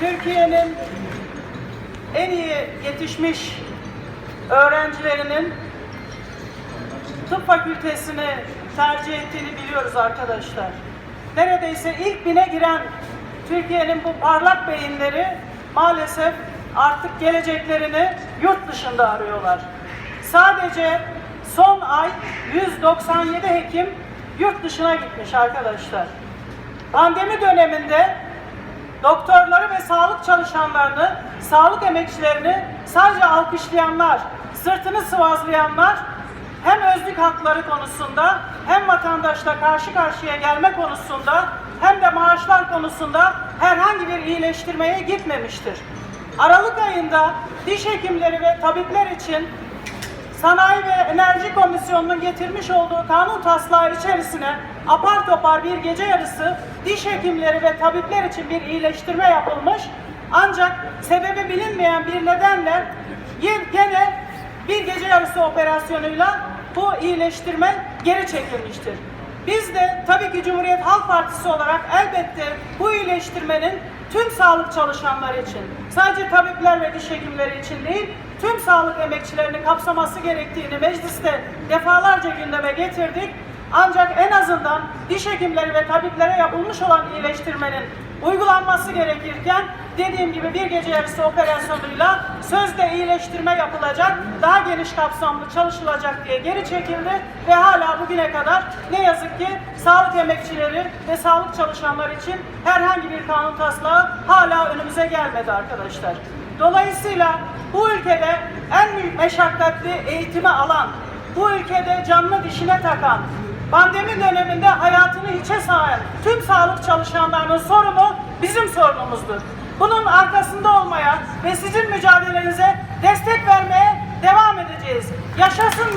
Türkiye'nin en iyi yetişmiş öğrencilerinin tıp fakültesini tercih ettiğini biliyoruz arkadaşlar. Neredeyse ilk bine giren Türkiye'nin bu parlak beyinleri maalesef artık geleceklerini yurt dışında arıyorlar. Sadece son ay 197 hekim yurt dışına gitmiş arkadaşlar. Pandemi döneminde doktorları ve sağlık çalışanlarını, sağlık emekçilerini sadece alkışlayanlar, sırtını sıvazlayanlar hem özlük hakları konusunda hem vatandaşla karşı karşıya gelme konusunda hem de maaşlar konusunda herhangi bir iyileştirmeye gitmemiştir. Aralık ayında diş hekimleri ve tabipler için Sanayi ve Enerji Komisyonu'nun getirmiş olduğu kanun taslağı içerisine apar topar bir gece yarısı diş hekimleri ve tabipler için bir iyileştirme yapılmış. Ancak sebebi bilinmeyen bir nedenle gene bir gece yarısı operasyonuyla bu iyileştirme geri çekilmiştir. Biz de tabii ki Cumhuriyet Halk Partisi olarak elbette bu iyileştirmenin tüm sağlık çalışanları için, sadece tabipler ve diş hekimleri için değil, tüm sağlık emekçilerini kapsaması gerektiğini mecliste defalarca gündeme getirdik. Ancak en azından diş hekimleri ve tabiplere yapılmış olan iyileştirmenin uygulanması gerekirken dediğim gibi bir gece yarısı operasyonuyla sözde iyileştirme yapılacak, daha geniş kapsamlı çalışılacak diye geri çekildi ve hala bugüne kadar ne yazık ki sağlık emekçileri ve sağlık çalışanları için herhangi bir kanun taslağı hala önümüze gelmedi arkadaşlar. Dolayısıyla bu ülkede en büyük meşakkatli eğitimi alan, bu ülkede canını dişine takan, pandemi döneminde hayatını hiçe sayan tüm sağlık çalışanlarının sorunu bizim sorunumuzdur. Bunun arkasında olmaya ve sizin mücadelenize destek vermeye devam edeceğiz. Yaşasın